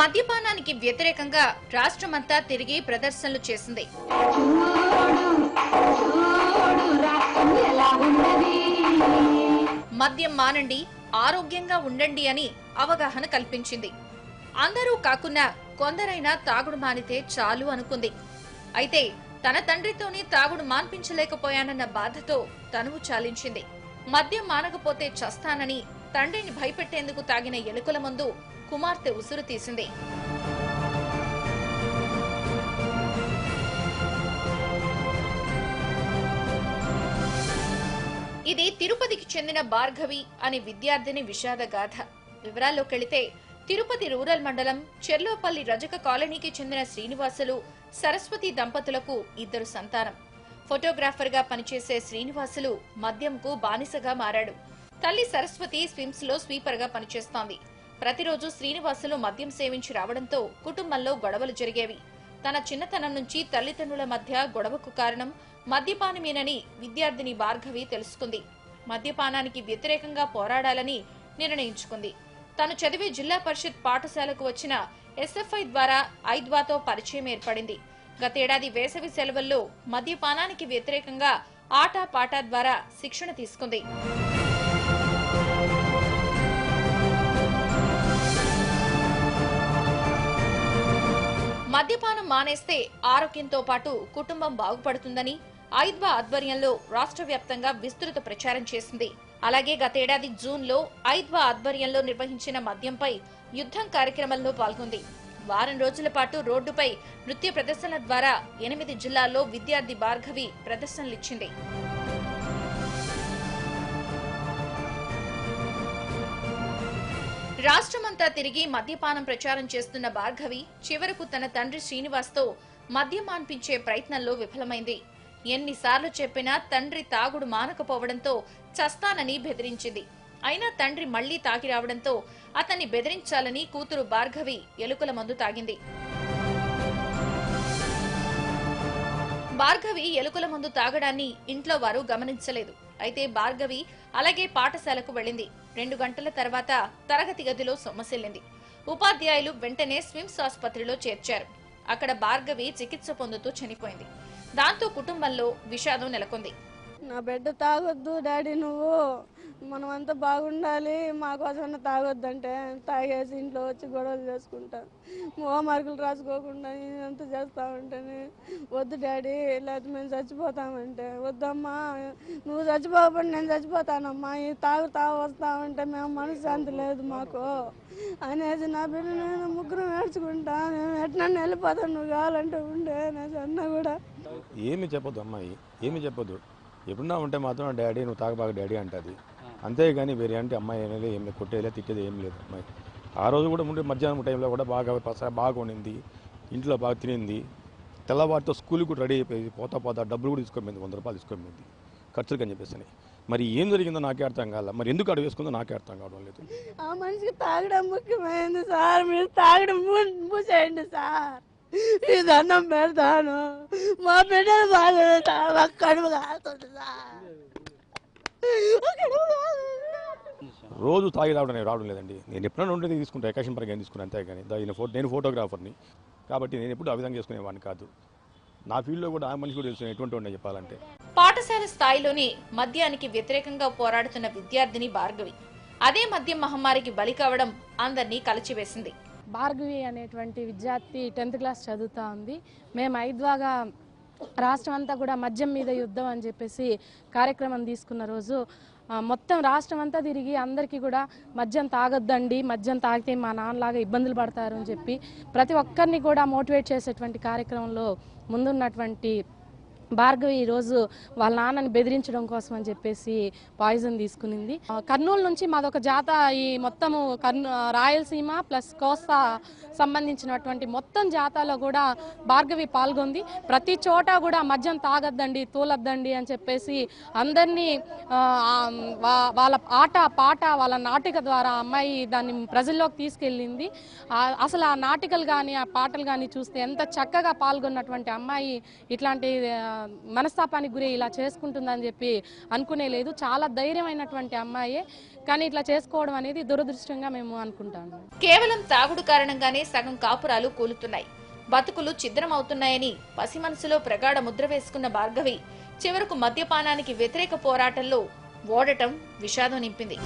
మద్యపానానికి వ్యతిరేకంగా రాష్ట్రమంతా తిరిగి ప్రదర్శనలు చేసింది. మద్యం మానండి ఆరోగ్యంగా ఉండండి అని అవగాహన కల్పించింది. అందరూ కాకున్నా కొందరైనా తాగుడు మానితే చాలు అనుకుంది. అయితే తన తండ్రితోనే తాగుడు మాన్పించలేకపోయానన్న బాధతో తనువు చాలించింది. మద్యం మానకపోతే చస్తానని తండ్రిని భయపెట్టేందుకు తాగిన ఎలుకల ముందు కుమార్తె ఉసురు తీసింది. ఇది తిరుపతికి చెందిన భార్గవి అనే విద్యార్థిని విషాద గాథ. వివరాల్లోకెళితే తిరుపతి రూరల్ మండలం చెర్లోపల్లి రజక కాలనీకి చెందిన శ్రీనివాసులు సరస్వతి దంపతులకు ఇద్దరు సంతానం. ఫోటోగ్రాఫర్గా పనిచేసే శ్రీనివాసులు మద్యంకు బానిసగా మారాడు. తల్లి సరస్వతి స్విమ్స్లో స్వీపర్గా పనిచేస్తోంది. ప్రతిరోజు శ్రీనివాసులు మద్యం సేవించి రావడంతో కుటుంబంలో గొడవలు జరిగేవి. తన చిన్నతనం నుంచి తల్లిదండ్రుల మధ్య గొడవకు కారణం మద్యపానమేనని విద్యార్థిని భార్గవి తెలుసుకుంది. మద్యపానానికి వ్యతిరేకంగా పోరాడాలని నిర్ణయించుకుంది. తను చదివే జిల్లా పరిషత్ పాఠశాలకు వచ్చిన ఎస్ఎఫ్ఐ ద్వారా ఐద్వాతో పరిచయం ఏర్పడింది. గతేడాది వేసవి సెలవుల్లో మద్యపానానికి వ్యతిరేకంగా ఆటా పాటా ద్వారా శిక్షణ తీసుకుంది. మద్యపానం మానేస్తే ఆరోగ్యంతో పాటు కుటుంబం బాగుపడుతుందని ఐద్వా ఆధ్వర్యంలో రాష్ట్ర వ్యాప్తంగా విస్తృత ప్రచారం చేసింది. అలాగే గతేడాది జూన్లో ఐద్వా ఆధ్వర్యంలో నిర్వహించిన మద్యంపై యుద్ధం కార్యక్రమంలో పాల్గొంది. వారం రోజుల పాటు రోడ్డుపై నృత్య ప్రదర్శనల ద్వారా ఎనిమిది జిల్లాల్లో విద్యార్థి భార్గవి ప్రదర్శనలిచ్చింది. ఊరంతా తిరిగి మద్యపానం ప్రచారం చేస్తున్న భార్గవి చివరకు తన తండ్రి శ్రీనివాస్తో మద్యం మాన్పించే ప్రయత్నంలో విఫలమైంది. ఎన్నిసార్లు చెప్పినా తండ్రి తాగుడు మానకపోవడంతో చస్తానని బెదిరించింది. అయినా తండ్రి మళ్ళీ తాగి రావడంతో అతన్ని బెదిరించాలని కూతురు భార్గవి ఎలుకల మందు తాగింది. భార్గవి ఎలుకల మందు తాగడాన్ని ఇంట్లో వారు గమనించలేదు. అయితే భార్గవి అలాగే పాఠశాలకు వెళ్ళింది. రెండు గంటల తర్వాత తరగతి గదిలో సొమ్మసిల్లింది. ఉపాధ్యాయులు వెంటనే స్విమ్స్ ఆసుపత్రిలో చేర్చారు. అక్కడ భార్గవి చికిత్స పొందుతూ చనిపోయింది. దాంతో కుటుంబంలో విషాదం నెలకొంది. నా బిడ్డ తాగొద్దు డాడీ నువ్వు. మనం అంతా బాగుండాలి మా కోసం తాగొద్దంటే తాగేసి ఇంట్లో వచ్చి గొడవలు చేసుకుంటా. హోంవర్కులు రాసుకోకుండా ఇదంతా చేస్తా ఉంటేనే వద్దు డాడీ లేకపోతే మేము చచ్చిపోతామంటే. వద్దమ్మా నువ్వు చచ్చిపోకపోతే నేను చచ్చిపోతానమ్మా ఈ తాగు తాగు వస్తా ఉంటే మేము మనశ్శాంతి లేదు మాకు. అనేసి నా బిడ్డ నేను ముగ్గురు నేర్చుకుంటా నేను ఎట్లన్నా వెళ్ళిపోతాను నువ్వు కావాలంటే ఉండే నా అన్న కూడా. ఏమి చెప్పదు అమ్మాయి ఏమి చెప్పదు ఎప్పుడన్నా ఉంటే మాత్రం డాడీ నువ్వు తాగబాక డాడీ అంటుంది. అంతేగాని వేరే అంటే అమ్మాయి అనేది ఏం లేదు కొట్టేలే తిట్టేది ఏం లేదు అమ్మాయి. ఆ రోజు కూడా ఉండే మధ్యాహ్నం టైంలో కూడా బాగా పస బాగా ఉండింది ఇంట్లో బాగా తినింది. తెల్లవారితో స్కూల్కి కూడా రెడీ అయిపోయింది పోతా పోతా డబ్బులు కూడా తీసుకోపోయింది వంద రూపాయలు తీసుకొని ఖర్చులకు అని చెప్పేసి మరి ఏం జరిగిందో నాకే అర్థం కాల. మరి ఎందుకు అడుగు వేసుకుందో నాకే అర్థం కావడం లేదు. ఆ మనిషికి తాగడం ముఖ్యమైనది సార్ మీరు తాగడం మూసేయండి సార్. ఈ దండం పెడతాను. మా బిడ్డలు బాగా కడుపు కాలుతుంది సార్. రోజు తాగి రావడం నేను రావడం లేదండి. నేను ఎప్పుడైనా ఉండేది తీసుకుంటా ఎకాషన్ పరంగా తీసుకున్నాను అంతేగాని దా- ఈయన ఫోటో నేను ఫోటోగ్రాఫర్ని కాబట్టి నేను ఎప్పుడు ఆ విధంగా చేసుకునేవాడిని కాదు. నా ఫీల్డ్లో కూడా ఆ మనిషి కూడా తెలుసు ఎటువంటి ఉండే చెప్పాలంటే. పాఠశాల స్థాయిలోని మద్యానికి వ్యతిరేకంగా పోరాడుతున్న విద్యార్థిని భార్గవి. అదే మద్యం మహమ్మారికి బలి కావడం అందరినీ కలచివేసింది. భార్గవి అనేటువంటి విద్యార్థి టెన్త్ క్లాస్ చదువుతా ఉంది. మేము ఐద్వాగా రాష్ట్రం అంతా కూడా మద్యం మీద యుద్ధం అని చెప్పేసి కార్యక్రమం తీసుకున్న రోజు మొత్తం రాష్ట్రం అంతా తిరిగి అందరికీ కూడా మద్యం తాగొద్దండి మద్యం తాగితే మా నాన్నలాగా ఇబ్బందులు పడతారు అని చెప్పి ప్రతి ఒక్కరిని కూడా మోటివేట్ చేసేటువంటి కార్యక్రమంలో ముందున్నటువంటి భార్గవి ఈరోజు వాళ్ళ నాన్నని బెదిరించడం కోసం అని చెప్పేసి పాయిజన్ తీసుకునింది. కర్నూలు నుంచి మాదొక జాత ఈ మొత్తము కర్నూ రాయలసీమ ప్లస్ కోస్తా సంబంధించినటువంటి మొత్తం జాతాలో కూడా భార్గవి పాల్గొంది. ప్రతి చోట కూడా మద్యం తాగొద్దండి తూలొద్దండి అని చెప్పేసి అందరినీ వా- వాళ్ళ ఆట పాట వాళ్ళ నాటిక ద్వారా అమ్మాయి దాన్ని ప్రజల్లోకి తీసుకెళ్ళింది. అసలు ఆ నాటికలు కానీ ఆ పాటలు కానీ చూస్తే ఎంత చక్కగా పాల్గొన్నటువంటి అమ్మాయి ఇట్లాంటి మనస్తాపానికి గురి ఇలా చేసుకుంటుందని చెప్పి అనుకునే లేదు. చాలా ధైర్యమైనటువంటి అమ్మాయే. కానీ ఇట్లా చేసుకోవడం అనేది దురదృష్టంగా మేము అనుకుంటాము కేవలం తాగుడు కారణంగానే సగం కాపురాలు కూలుతున్నాయి. బతుకులు ఛిద్రమవుతున్నాయని పసి మనసులో ప్రగాఢ ముద్ర వేసుకున్న భార్గవి చివరకు మద్యపానానికి వ్యతిరేక పోరాటంలో ఓడటం విషాదం నింపింది.